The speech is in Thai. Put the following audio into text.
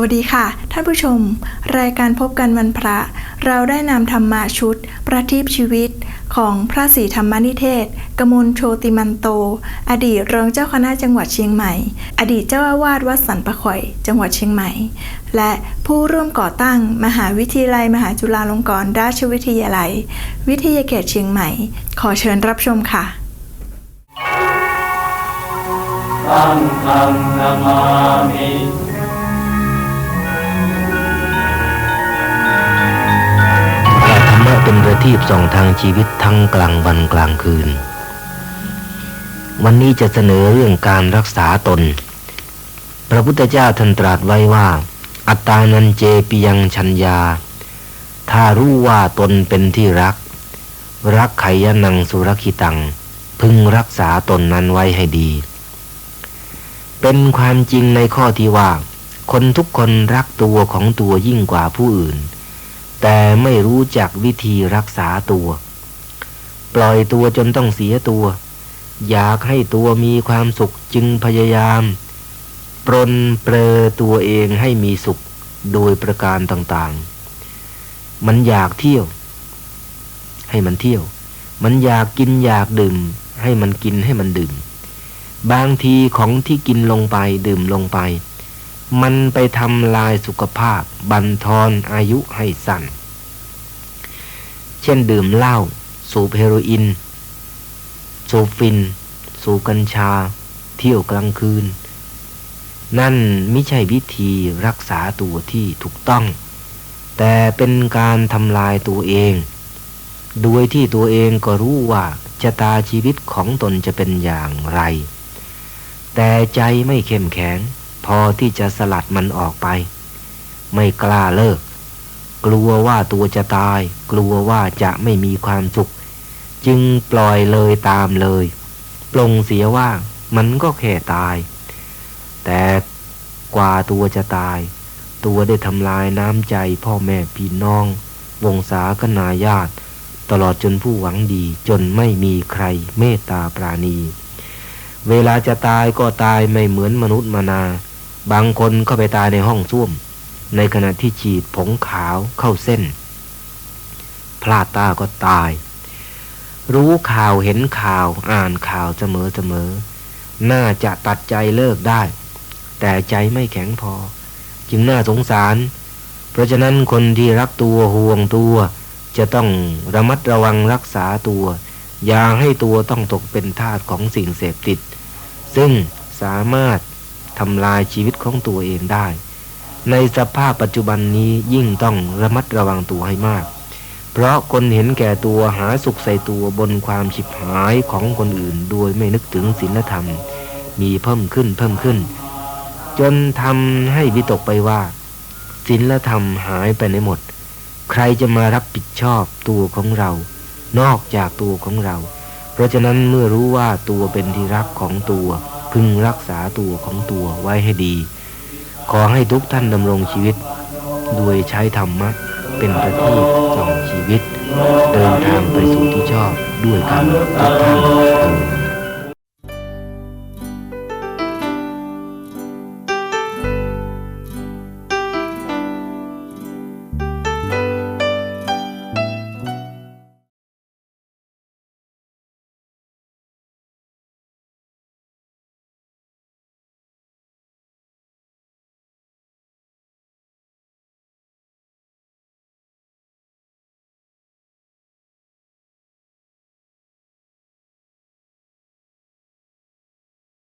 วัสดีค่ะ ท่านผู้ชม รายการพบกันวันพระ เราได้นำธรรมาชุด ประทีปชีวิตของพระศรีธรรมนิเทศ กมลโชติมันโต อดีตรองเจ้าคณะจังหวัดเชียงใหม่ อดีตเจ้าอาวาสวัดสันปะข่อย จังหวัดเชียงใหม่ และผู้ร่วมก่อตั้งมหาวิทยาลัย มหาจุฬาลงกรณราชวิทยาลัย วิทยาเขตเชียงใหม่ ขอเชิญรับชมค่ะสังฆังนามามิ เป็นประทีปส่องทางชีวิตทั้งกลางวันกลางคืน วันนี้จะเสนอเรื่องการรักษาตน พระพุทธเจ้าท่านตรัสไว้ว่า อัตตานันเจปิยังชัญญา ถ้ารู้ว่าตนเป็นที่รัก รักไขยนังสุรคิตัง พึงรักษาตนนั้นไว้ให้ดี เป็นความจริงในข้อที่ว่า คนทุกคนรักตัวของตัวยิ่งกว่าผู้อื่น แต่ไม่รู้จักวิธีรักษาตัว ปล่อยตัวจนต้องเสียตัว อยากให้ตัวมีความสุขจึงพยายาม ปรนเปรอตัวเองให้มีสุขโดยประการต่างๆ มันอยากเที่ยว ให้มันเที่ยว มันอยากกินอยากดื่ม ให้มันกินให้มันดื่ม บางทีของที่กินลงไปดื่มลงไป มันไปทำลายสุขภาพ บันทอนอายุให้สั้น เช่นดื่มเหล้าสูบเฮโรอีน สูบฟิน สูบกัญชา เที่ยวกลางคืน นั่นไม่ใช่วิธีรักษาตัวที่ถูกต้อง แต่เป็นการทำลายตัวเอง โดยที่ตัวเองก็รู้ว่าชะตาชีวิตของตนจะเป็นอย่างไร แต่ใจไม่เข้มแข็ง พอที่จะสลัดมันออกไป ไม่กล้าเลิก กลัวว่าตัวจะตาย กลัวว่าจะไม่มีความสุข จึงปล่อยเลยตามเลยปลงเสียว่ามันก็แค่ตาย แต่กว่าตัวจะตาย ตัวได้ทำลายน้ำใจพ่อแม่พี่น้อง วงศากนาญาติ ตลอดจนผู้หวังดีจนไม่มีใครเมตตาปราณี เวลาจะตายก็ตายไม่เหมือนมนุษย์มนา บางคนก็ไปตายในห้องส้วม ในขณะที่ฉีดผงขาวเข้าเส้น พลาดตาก็ตาย รู้ข่าวเห็นข่าวอ่านข่าวเสมอเสมอ น่าจะตัดใจเลิกได้ แต่ใจไม่แข็งพอ จึงน่าสงสาร เพราะฉะนั้นคนที่รักตัวห่วงตัว จะต้องระมัดระวังรักษาตัว อย่าให้ตัวต้องตกเป็นทาสของสิ่งเสพติด ซึ่งสามารถ ทำลายชีวิตของตัวเองได้ ในสภาพปัจจุบันนี้ยิ่งต้องระมัดระวังตัวให้มาก เพราะคนเห็นแก่ตัวหาสุขใส่ตัวบนความฉิบหายของคนอื่น โดยไม่นึกถึงศีลธรรม มีเพิ่มขึ้นเพิ่มขึ้น จนทำให้วิตกไปว่าศีลธรรมหายไปในหมด ใครจะมารับผิดชอบตัวของเรา นอกจากตัวของเรา เพราะฉะนั้นเมื่อรู้ว่าตัวเป็นที่รักของตัว พึงรักษาตัวของตัวไว้ให้ดี ขอให้ทุกท่านดำรงชีวิต โดยใช้ธรรมะ เป็นประทีปส่องชีวิต เดินทางไปสู่ที่ชอบด้วยกันทุกท่าน